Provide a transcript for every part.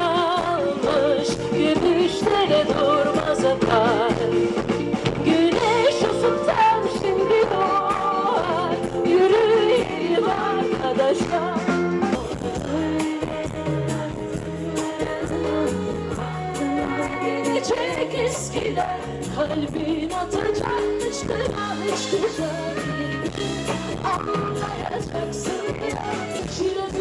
Almış Gümüşlere durmaz akar Güneş ufuktan şimdi doğar Yürüyelim arkadaşlar. Gelecek eskiden Kalbin atacak Hıçkıra hıçkıra Anlayacaksın ya Çile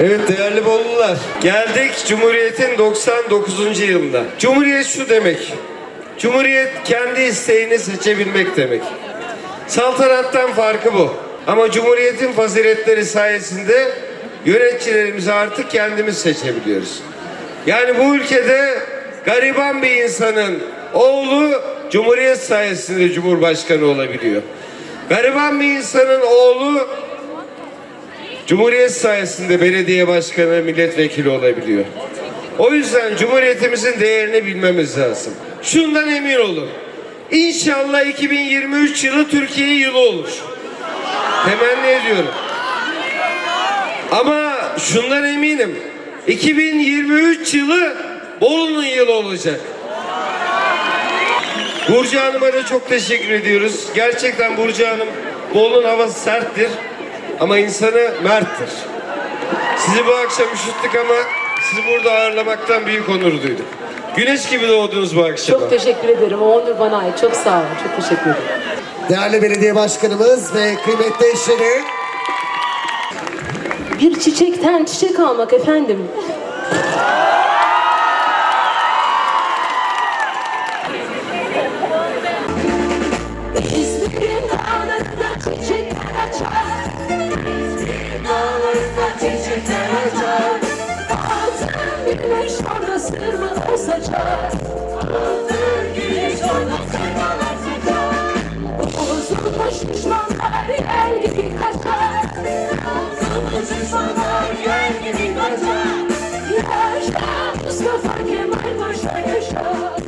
Evet değerli Bolular. Geldik Cumhuriyet'in 99. yılında. Cumhuriyet şu demek. Cumhuriyet kendi isteğini seçebilmek demek. Saltanattan farkı bu. Ama Cumhuriyet'in faziletleri sayesinde yöneticilerimizi artık kendimiz seçebiliyoruz. Yani bu ülkede gariban bir insanın oğlu Cumhuriyet sayesinde Cumhurbaşkanı olabiliyor. Gariban bir insanın oğlu Cumhuriyet sayesinde belediye başkanı, milletvekili olabiliyor. O yüzden Cumhuriyetimizin değerini bilmemiz lazım. Şundan emin olun. İnşallah 2023 yılı Türkiye yılı olur. Temenni ediyorum. Ama şundan eminim. 2023 yılı Bolu'nun yılı olacak. Burcu Hanım'a da çok teşekkür ediyoruz. Gerçekten Burcu Hanım Bolu'nun havası serttir ama insanı merttir. Sizi bu akşam üşüttük ama sizi burada ağırlamaktan büyük onur duyduk. Güneş gibi doğdunuz bu akşam. Çok teşekkür ederim. O onur bana ait. Çok sağ olun. Çok teşekkür ederim. Değerli belediye başkanımız ve kıymetli eşleri Bir çiçekten çiçek almak efendim. İzmir'in çiçekler açar. Orada sırmalar saçar. Altın güneş orada sırmalar saçar. Bozulmuş düşmanlar yer gibi kaçar. Bozulmuş düşmanlar yer gibi kaçar. Yaşa Mustafa Kemal başa yaşa.